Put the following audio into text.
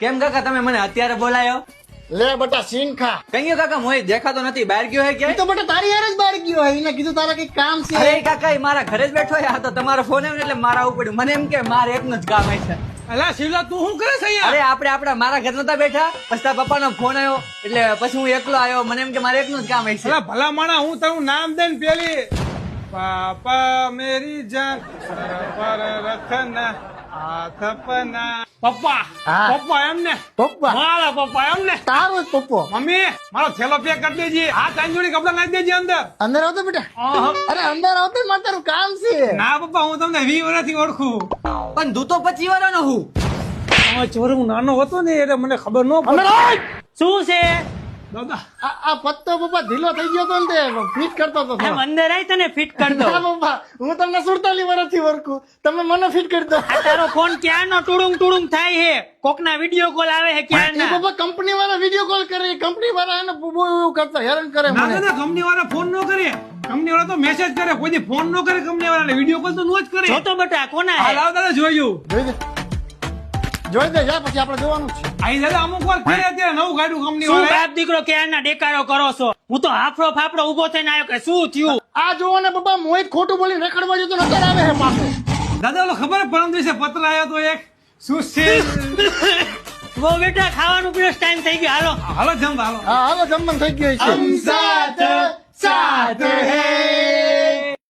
કેમ કાકા તમે મને અત્યારે બોલાયો? લે બટા સીન ખા. કઈ કાકા મોય દેખાતો નથી. બહાર ગયો હે કે? તો બટા તારી યાર જ બહાર ગયો હે. એને કીધું તારા કઈ કામ છે. અરે કાકા એ મારા ઘરે જ બેઠો હે. આ તો તમારો ફોન આવ્યો ને એટલે મારા ઉપર મને એમ કે મારે એકનું જ કામ છે. અલા શિવલા તું શું કરે છે અહીંયા? અરે આપણે આપણા મારા ઘર નતા બેઠા. પછી તારા પપ્પાનો ફોન આવ્યો એટલે પછી હું એકલો આવ્યો મને એમ કે મારે એકનું જ કામ છે. અલા ભલા માણા હું તારું નામ દે ને પેલી. પાપા મેરી જાન. પર રખના હાથ પના. પપ્પા પપ્પા એમ ને પપ્પા? મારા પપ્પા એમ ને તારો જ પપ્પો? મમ્મી મારો થેલો પેક કરી દેજે. આ ચાંદોડી કપડા નાખી દેજે અંદર. અંદર આવતો બેટા? અરે અંદર આવતો મારે તારું કામ છે. ના પપ્પા હું તમને વી વર્ષથી ઓળખું. પણ તું તો પચી વાળાનો હું. ચોર હું નાનો હતો ને એટલે મને ખબર ન પડે. શું છે? દાદા આ આ પત્તો પપ્પા ઢીલો થઈ ગયો તો ને ફિટ કરતો હતો અંદર આય તને ફિટ કરી દો હું તમને સુડતાલીસ વર્ષથી ઓળખું. તમે મને ફિટ કરી દો. તારો ફોન ક્યારનો ટુડુંગ ટુડુંગ થાય છે કોકના વીડિયો કોલ આવે છે કંપની વાળા વીડિયો કોલ કરે કંપની વાળા એને બહુ બહુ એવું કરતા હેરાન કરે ના મને. કંપની વાળા ફોન ન કરે. કંપની વાળા તો મેસેજ કરે કોઈ ફોન ન કરે કંપની વાળા વીડિયો કોલ તો નો જ કરે. જોતો બેટા કોના હા હે? દાદા જોઈ જોઈ દે જા પછી આપણે જોવાનું છે. અહીં દાદા અમુક વાર કે અત્યારે નવું ગાડું કંપની શું વાળા બાપ દીકરો ક્યારના ડેકારો કરો છો? હું તો હાફડો ફાફડો ઊભો થઈને આવ્યો કે શું થયું? આ જોવો ને પપ્પા મોહિત ખોટું બોલી રખડવા જતો નજર આવે હે પાછો. દાદા ઓલો ખબર પરમ દિવસે પત્ર આવ્યો તો એક શું છે બહુ બેટા ખાવાનું પીરસ ટાઈમ થઈ ગયો. હાલો. હાલો જમ હાલો. હા હાલો જમવાનું થઈ ગયું છે. સાથ સાથ હે.